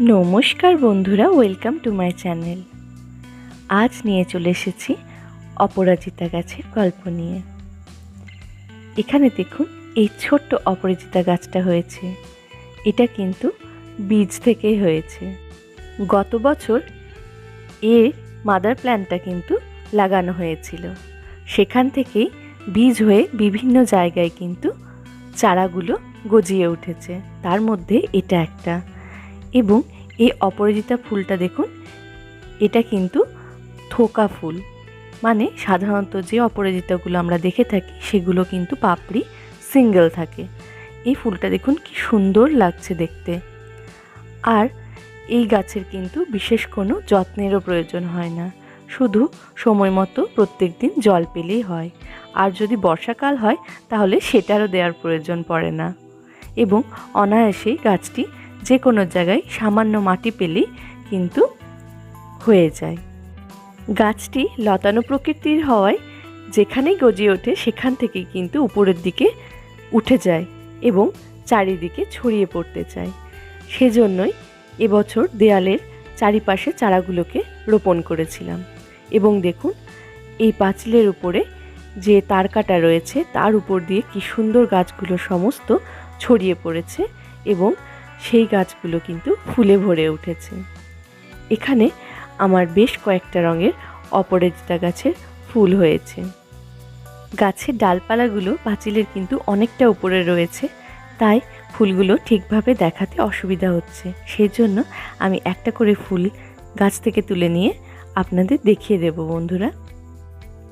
নমস্কার বন্ধুরা welcome to my channel আজ নিয়ে চলে এসেছি অপরাজিতা গাছের গল্প নিয়ে। এখানে দেখুন, এই ছোট্ট অপরাজিতা গাছটা হয়েছে। এটা কিন্তু বীজ থেকেই হয়েছে। গত বছর এর মাদার প্ল্যান্টটা কিন্তু লাগানো হয়েছিল। সেখান থেকেই বীজ হয়ে বিভিন্ন জায়গায় কিন্তু চারাগুলো গজিয়ে উঠেছে। তার মধ্যে এটা একটা। এবং এই অপরাজিতা ফুলটা দেখুন, এটা কিন্তু থোকা ফুল। মানে সাধারণত যে অপরাজিতাগুলো আমরা দেখে থাকি, সেগুলো কিন্তু পাপড়ি সিঙ্গেল থাকে। এই ফুলটা দেখুন কি সুন্দর লাগছে দেখতে। আর এই গাছের কিন্তু বিশেষ কোনো যত্নেরও প্রয়োজন হয় না। শুধু সময় মতো প্রত্যেক দিন জল পেলেই হয়। আর যদি বর্ষাকাল হয়, তাহলে সেটারও দেওয়ার প্রয়োজন পড়ে না। এবং অনায়াসেই গাছটি যে কোনো জায়গায় সামান্য মাটি পেলেই কিন্তু হয়ে যায়। গাছটি লতানো প্রকৃতির হওয়ায় যেখানেই গজিয়ে ওঠে, সেখান থেকেই কিন্তু উপরের দিকে উঠে যায় এবং চারিদিকে ছড়িয়ে পড়তে চায়। সেজন্যই এবছর দেয়ালের চারিপাশে চারাগুলোকে রোপণ করেছিলাম এবং দেখুন, এই পাঁচিলের উপরে যে তারকাটা রয়েছে, তার উপর দিয়ে কি সুন্দর গাছগুলো সমস্ত ছড়িয়ে পড়েছে এবং সেই গাছগুলো কিন্তু ফুলে ভরে উঠেছে। এখানে আমার বেশ কয়েকটা রঙের অপরাজিতা গাছের ফুল হয়েছে। গাছের ডালপালাগুলো পাঁচিলের কিন্তু অনেকটা উপরে রয়েছে, তাই ফুলগুলো ঠিকভাবে দেখাতে অসুবিধা হচ্ছে। সেই জন্য আমি একটা করে ফুল গাছ থেকে তুলে নিয়ে আপনাদের দেখিয়ে দেব বন্ধুরা।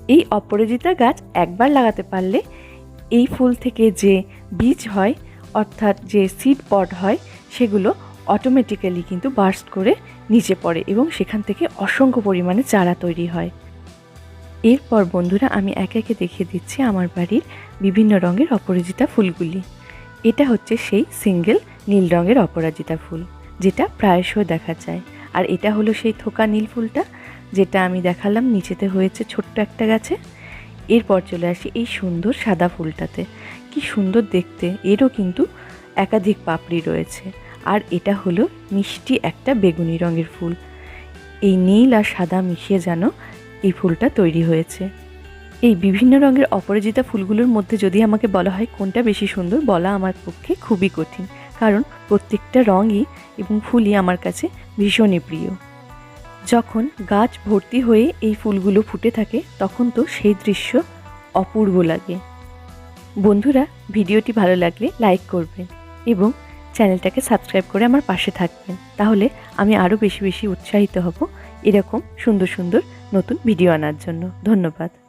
এই অপরাজিতা গাছ একবার লাগাতে পারলে এই ফুল থেকে যে বীজ হয় অর্থাৎ যে সিড পট হয়, সেগুলো অটোমেটিক্যালি কিন্তু বার্স্ট করে নিচে পড়ে এবং সেখান থেকে অসংখ্য পরিমাণে চারা তৈরি হয়। এরপর বন্ধুরা আমি একে একে দেখিয়ে দিচ্ছি আমার বাড়ির বিভিন্ন রঙের অপরাজিতা ফুলগুলি। এটা হচ্ছে সেই সিঙ্গেল নীল রঙের অপরাজিতা ফুল, যেটা প্রায়শই দেখা যায়। আর এটা হলো সেই থোকা নীল ফুলটা, যেটা আমি দেখালাম, নিচেতে হয়েছে ছোট্ট একটা গাছে। এরপর চলে আসি এই সুন্দর সাদা ফুলটাতে। কি সুন্দর দেখতে, এরও কিন্তু একাধিক পাপড়ি রয়েছে। আর এটা হলো মিষ্টি একটা বেগুনি রঙের ফুল। এই নীল আর সাদা মিশিয়ে যেন এই ফুলটা তৈরি হয়েছে। এই বিভিন্ন রঙের অপরাজিতা ফুলগুলোর মধ্যে যদি আমাকে বলা হয় কোনটা বেশি সুন্দর, বলা আমার পক্ষে খুবই কঠিন। কারণ প্রত্যেকটা রঙই এবং ফুলই আমার কাছে ভীষণই প্রিয়। যখন গাছ ভর্তি হয়ে এই ফুলগুলো ফুটে থাকে, তখন তো সেই দৃশ্য অপূর্ব লাগে। বন্ধুরা, ভিডিওটি ভালো লাগলে লাইক করবেন এবং চ্যানেলটাকে সাবস্ক্রাইব করে আমার পাশে থাকবেন। তাহলে আমি আরও বেশি বেশি উৎসাহিত হব এরকম সুন্দর সুন্দর নতুন ভিডিও আনার জন্য। ধন্যবাদ।